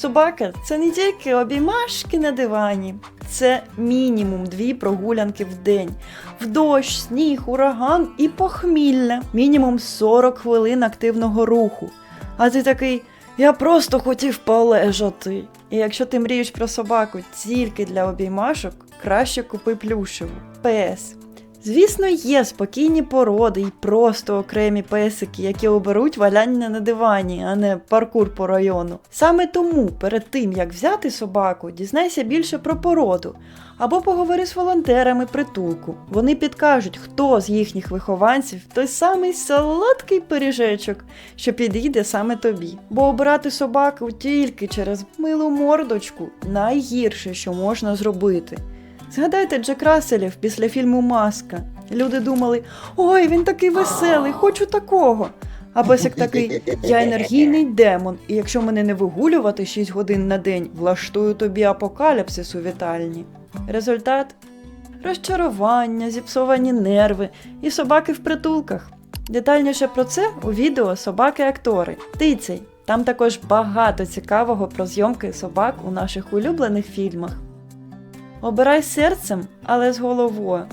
Собака це не тільки обіймашки на дивані, це мінімум дві прогулянки в день. В дощ, сніг, ураган і похмілля. Мінімум 40 хвилин активного руху. А ти такий, я просто хотів полежати. І якщо ти мрієш про собаку тільки для обіймашок, краще купи плюшеву. ПС. Звісно, є спокійні породи і просто окремі песики, які оберуть валяння на дивані, а не паркур по району. Саме тому перед тим як взяти собаку, дізнайся більше про породу або поговори з волонтерами притулку. Вони підкажуть, хто з їхніх вихованців той самий солодкий пиріжечок, що підійде саме тобі. Бо обирати собаку тільки через милу мордочку найгірше, що можна зробити. Згадайте Джек Расселів після фільму Маска. Люди думали: ой, він такий веселий, хочу такого. А песик такий: я енергійний демон, і якщо мене не вигулювати 6 годин на день, влаштую тобі апокаліпсис у вітальні. Результат розчарування, зіпсовані нерви і собаки в притулках. Детальніше про це у відео Собаки-актори. Тицей. Там також багато цікавого про зйомки собак у наших улюблених фільмах. Обирай серцем, але з головою.